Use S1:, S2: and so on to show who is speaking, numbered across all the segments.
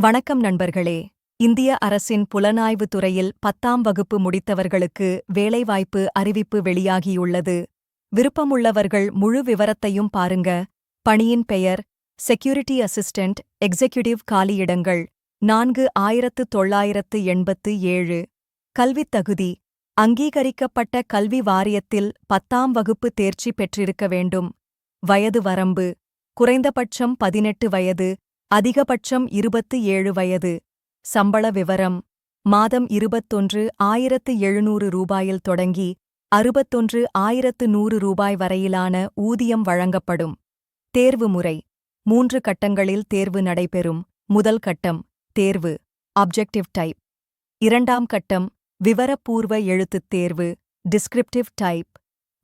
S1: வணக்கம் நண்பர்களே. இந்திய அரசின் புலனாய்வு துறையில் பத்தாம் வகுப்பு முடித்தவர்களுக்கு வேலைவாய்ப்பு அறிவிப்பு வெளியாகியுள்ளது. விருப்பமுள்ளவர்கள் முழு விவரத்தையும் பாருங்க. பணியின் பெயர் செக்யூரிட்டி அசிஸ்டன்ட் எக்ஸிக்யூட்டிவ் காலியிடங்கள் நான்கு ஆயிரத்து தொள்ளாயிரத்து எண்பத்து ஏழு. கல்வித் தகுதி அங்கீகரிக்கப்பட்ட கல்வி வாரியத்தில் பத்தாம் வகுப்பு தேர்ச்சி பெற்றிருக்க வேண்டும். வயது வரம்பு குறைந்தபட்சம் பதினெட்டு வயது அதிகபட்சம் இருபத்து ஏழு வயது. சம்பள விவரம். மாதம் இருபத்தொன்று ஆயிரத்து எழுநூறு ரூபாயில் தொடங்கி அறுபத்தொன்று ஆயிரத்து நூறு ரூபாய் வரையிலான ஊதியம் வழங்கப்படும். தேர்வு முறை. மூன்று கட்டங்களில் தேர்வு நடைபெறும். முதல் கட்டம். தேர்வு. அப்ஜெக்டிவ் டைப் இரண்டாம் கட்டம். விவரப்பூர்வ எழுத்துத் தேர்வு. டிஸ்கிரிப்டிவ் டைப்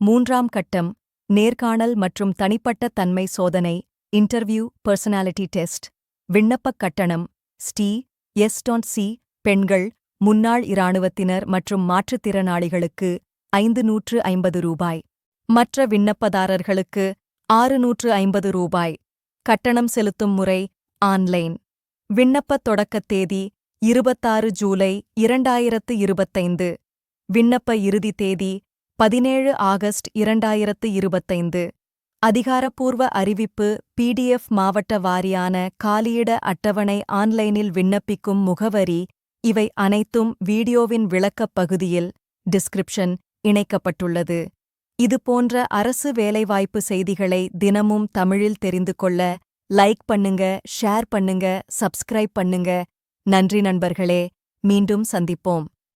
S1: மூன்றாம் கட்டம். நேர்காணல் மற்றும் தனிப்பட்ட தன்மை சோதனை. இன்டர்வியூ பர்சனாலிட்டி டெஸ்ட் விண்ணப்பக் கட்டணம் ஸ்டீ எஸ்டான் சி பெண்கள் முன்னாள் இராணுவத்தினர் மற்றும் மாற்றுத்திறனாளிகளுக்கு ஐந்து நூற்று ஐம்பது ரூபாய். மற்ற விண்ணப்பதாரர்களுக்கு ஆறு நூற்று ஐம்பது ரூபாய். கட்டணம் செலுத்தும் முறை ஆன்லைன். விண்ணப்பத் தொடக்கத் தேதி இருபத்தாறு ஜூலை இரண்டாயிரத்து இருபத்தைந்து. விண்ணப்ப இறுதி தேதி பதினேழு ஆகஸ்ட் இரண்டாயிரத்து இருபத்தைந்து. அதிகாரப்பூர்வ அறிவிப்பு பிடிஎஃப் மாவட்ட வாரியான காலியிட அட்டவணை ஆன்லைனில் விண்ணப்பிக்கும் முகவரி இவை அனைத்தும் வீடியோவின் விளக்கப் பகுதியில் டிஸ்கிரிப்ஷன் இணைக்கப்பட்டுள்ளது. இது போன்ற அரசு வேலைவாய்ப்பு செய்திகளை தினமும் தமிழில் தெரிந்து கொள்ள லைக் பண்ணுங்க ஷேர் பண்ணுங்க சப்ஸ்கிரைப் பண்ணுங்க. நன்றி நண்பர்களே மீண்டும் சந்திப்போம்.